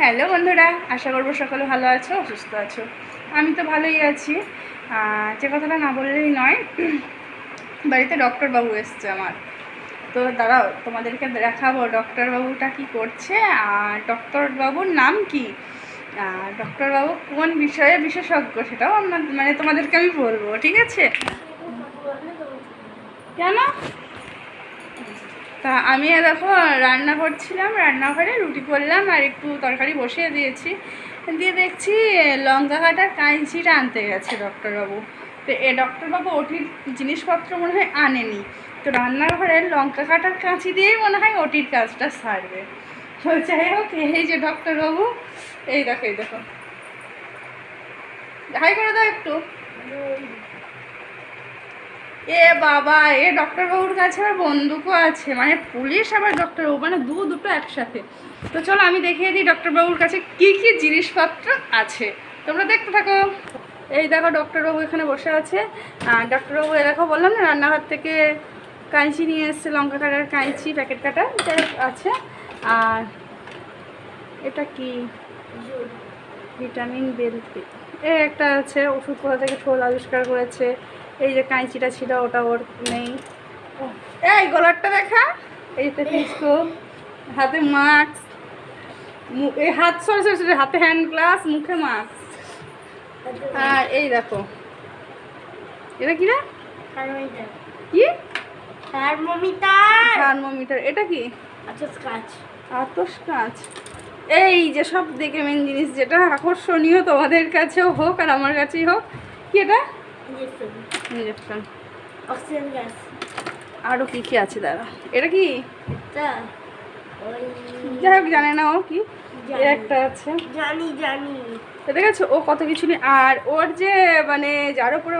Hello বন্ধুরা, আশা করব সকলে ভালো আছো, সুস্থ আছো। আমি তো ভালোই আছি। যে কথাটা না বললেই নয়, বাড়িতে ডক্টর বাবু এসছে আমার। তো দাঁড়াও, তোমাদেরকে দেখাবো ডক্টর বাবুটা কি করছে আর ডক্টর বাবুর নাম কি? আর ডক্টর বাবু কোন বিষয়ে বিশেষজ্ঞ সেটাও আপনার মানে তোমাদেরকে আমি বলব, ঠিক আছে? কেন? তা আমি দেখো রান্না করছিলাম, রান্নাঘরে রুটি করলাম আর একটু তরকারি বসিয়ে দিয়েছি। দিয়ে দেখছি লঙ্কা কাটার কাঁচিটা আনতে গেছে ডক্টরবাবু। তো এ ডক্টরবাবু ওটির জিনিসপত্র মনে হয় আনেনি। তো রান্নাঘরে লঙ্কা কাটার কাঁচি দিয়েই মনে হয় ওটির কাজটা সারবে। তো যাই হোক, এই যে ডক্টরবাবু, এই দেখো এই দেখো। হাই করে দাও একটু। এ বাবা, এ ডক্টরবাবুর কাছে আবার বন্দুকও আছে। মানে পুলিশ আবার ডক্টরবাবু মানে দু দুটো একসাথে। তো চলো আমি দেখিয়ে দিই ডক্টরবাবুর কাছে কি কি জিনিসপত্র আছে। তোমরা দেখতে থাকো। এই দেখো ডক্টরবাবু এখানে বসে আছে। আর ডক্টরবাবু, এ দেখো বললাম না, রান্নাঘর থেকে কাঁচি নিয়ে এসছে, লঙ্কা কাটার কাঁচি প্যাকেট কাটা আছে। আর এটা কি? ভিটামিন বেল বেলতে এ একটা আছে ওষুধ কোথা থেকে ঠোল আবিষ্কার করেছে। এই যে কাঁচিটা ছিল ওটা ওর নেই। এই গলারটা দেখা? এই টেলিস্কোপ হাতে মাস্ক। এই হাত সরে সরে সরে হাতে হ্যান্ড গ্লাস মুখে মাস্ক। আর এই দেখো। এটা কি রে? কি? থার্মোমিটার! থার্মোমিটার। এটা কি? আচ্ছা স্ক্রাচ আতস কাঁচ এই যে সব দেখে মেন জিনিস যেটা আকর্ষণীয় তোমাদের কাছেও হোক আর আমার কাছেই হোক কি এটা? ইঞ্জেকশন। Oxygen gas. আরও কী কী আছে দাদা এটা কি? যাই হোক জানে না ও কি। একটা আছে। জানি জানি। দেখেছ? ও কত কিছু নিয়ে আর ওর যে মানে যার উপরে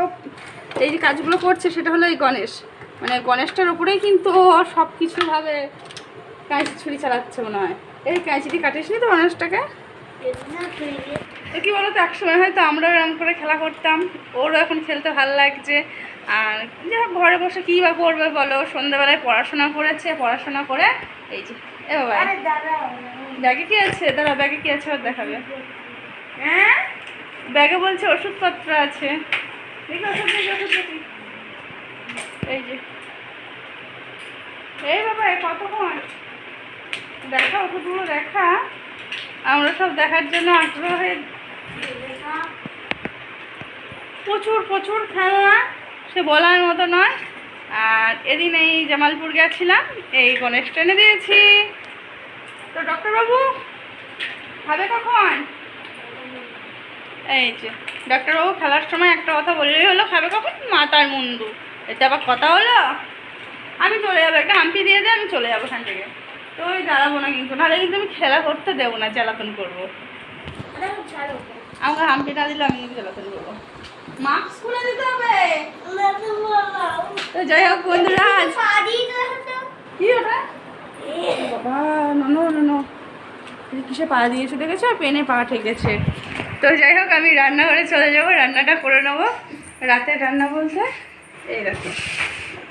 এই যে কাজগুলো করছে সেটা হলো এই গণেশ। মানে গণেশটার উপরেই কিন্তু ও সব কিছুভাবে কাঁচি ছুরি চালাচ্ছে মনে হয়। এই কাঁচিটি কাটিস নি তো তৈরি তো কি বলতো একসময় হয়তো আমরাও এরকম করে খেলা করতাম। ওরও এখন খেলতে ভালো লাগছে। আর যাই হোক ঘরে বসে কী বা করবে বলো সন্ধ্যাবেলায় পড়াশোনা করেছে পড়াশোনা করে এই যে এ বাবা। ব্যাগে কি আছে? দাঁড়া ব্যাগে কি আছে? ওর দেখাবে। হ্যাঁ? ব্যাগে বলছে ওষুধপত্র আছে। দেখি ওষুধ দেখি ওষুধ দেখি এই যে। এই বাবা এ কতক্ষণ? দেখা ওষুধগুলো দেখা। আমরা সব দেখার জন্য আগ্রহ প্রচুর প্রচুর খেলনা, সে বলার মতো নয়। আর এদিন এই জামালপুর গেছিলাম, এই গণেশ ট্রেনে দিয়েছি। তো ডক্টরবাবু খাবে কখন? এই যে ডাক্তারবাবু খেলার সময় একটা কথা বললেই হলো, খাবে কখন? মাতার মুন্ডু। এটা আবার কথা হলো? আমি চলে যাব, একটা হাম্পি দিয়ে দিয়ে আমি চলে যাব ওখান থেকে। তো ওই দাঁড়াবো না কিন্তু নাহলে কিন্তু আমি খেলা করতে দেবো না জ্বালাতন করব। আমাকে হাম্পি না দিলে আমি কিন্তু জ্বালাতন করব। মাস্ক খুলে দিতে হবে। তো যাই হোক বন্ধুরা আজ কি ওটা? বাবা কিসে পা দিয়েছে দেখেছ? পেনে পা ঠেকেছে। তো যাই হোক আমি রান্নাঘরে চলে যাব রান্নাটা করে নেব। রাতের রান্না বলতে এই দেখো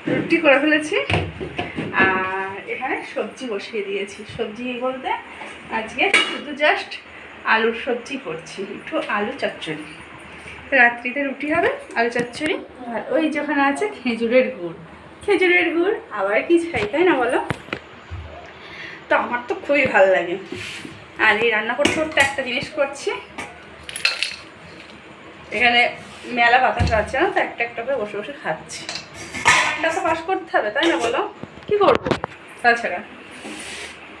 রুটি করে ফেলেছি। সবজি বসিয়ে দিয়েছি। সবজি বলতে? আজকে শুধু জাস্ট আলুর সবজি করছি, একটু আলু চচ্চড়ি। রাত্রিতে রুটি হবে, আলু চচ্চড়ি, আর ওই যেখানে আছে খেজুরের গুড়। খেজুরের গুড় আবার কি চাই, তাই না বলো? তো আমার তো খুবই ভালো লাগে। আর এই রান্না করতে করতে একটা জিনিস করছি। এখানে মেলা বাতাস আছে না, তো একটা একটা করে বসে বসে খাচ্ছি। তো পাস করতে হবে, তাই না বলো? কি করব? তাছাড়া।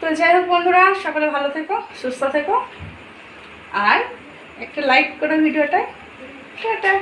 তো যাই হোক বন্ধুরা, সকলে ভালো থেকো, সুস্থ থেকো। আর একটা লাইক করো ভিডিওটায়। টাটা।